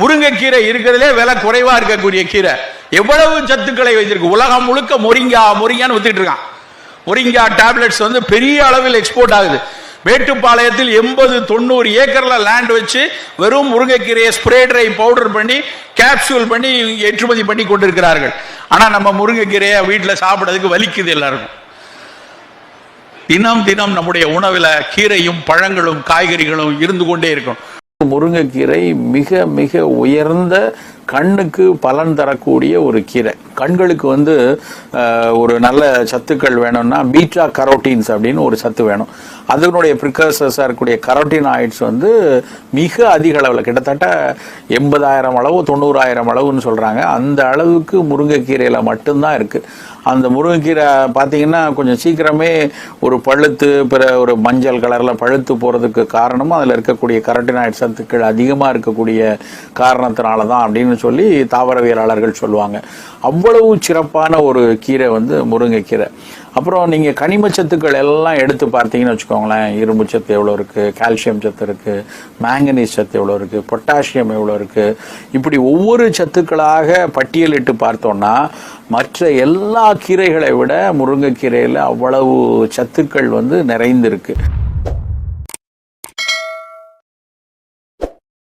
முருங்கைக்கீரை இருக்கிறதே விலை குறைவா இருக்கக்கூடிய கீரை. எவ்வளவு சத்துக்களை வச்சிருக்கு உலகம் முழுக்க மொரிங்கா மொரிங்கான்னு வித்துட்டு இருக்கான். மொரிங்கா டேப்லெட்ஸ் வந்து பெரிய அளவில் எக்ஸ்போர்ட் ஆகுது. மேட்டுப்பாளையத்தில் எண்பது தொண்ணூறு ஏக்கர்ல லேண்ட் வச்சு வெறும் முருங்கைக்கீரையை ஸ்ப்ரே ட்ரை பவுடர் பண்ணி கேப்சூல் பண்ணி ஏற்றுமதி பண்ணி கொண்டிருக்கிறார்கள். ஆனா நம்ம முருங்கைக்கீரையை வீட்டில் சாப்பிட்றதுக்கு வலிக்குது எல்லாருக்கும். தினம் தினம் நம்முடைய உணவில் கீரையும் பழங்களும் காய்கறிகளும் இருந்து கொண்டே இருக்கும் முருங்கைக்கீரை மிக மிக உயர்ந்த கண்ணுக்கு பலன் தரக்கூடிய ஒரு கீரை. கண்களுக்கு வந்து ஒரு நல்ல சத்துக்கள் வேணும்னா பீட்டா கரோட்டீன்ஸ் அப்படின்னு ஒரு சத்து வேணும். அதனுடைய ப்ரிகர்சஸாக இருக்கக்கூடிய கரோட்டினாய்ட்ஸ் வந்து மிக அதிக அளவில் கிட்டத்தட்ட எண்பதாயிரம் அளவு தொண்ணூறாயிரம் அளவுன்னு சொல்கிறாங்க அந்த அளவுக்கு முருங்கைக்கீரையில் மட்டும்தான் இருக்குது அந்த முருங்கைக்கீரை பார்த்தீங்கன்னா கொஞ்சம் சீக்கிரமே ஒரு பழுத்து பிற ஒரு மஞ்சள் கலரில் பழுத்து போகிறதுக்கு காரணமும் அதில் இருக்கக்கூடிய கரட்டினாய்ட் சத்துக்கள் அதிகமாக இருக்கக்கூடிய காரணத்தினால தான் அப்படின்னு சொல்லி தாவரவியலாளர்கள் சொல்லுவாங்க. அவ்வளவு சிறப்பான ஒரு கீரை வந்து முருங்கைக்கீரை. அப்புறம் நீங்கள் கனிமச்சத்துக்கள் எல்லாம் எடுத்து பார்த்தீங்கன்னு வச்சுக்கோங்களேன். இரும்பு சத்து எவ்வளோ இருக்குது கால்சியம் சத்து இருக்குது மேங்கனீஸ் சத்து எவ்வளோ இருக்குது பொட்டாசியம் எவ்வளோ இருக்குது இப்படி ஒவ்வொரு சத்துக்களாக பட்டியலிட்டு பார்த்தோம்னா மற்ற எல்லா கீரைகளை விட முருங்கைக்கீரையில் அவ்வளவு சத்துக்கள் வந்து நிறைந்திருக்கு.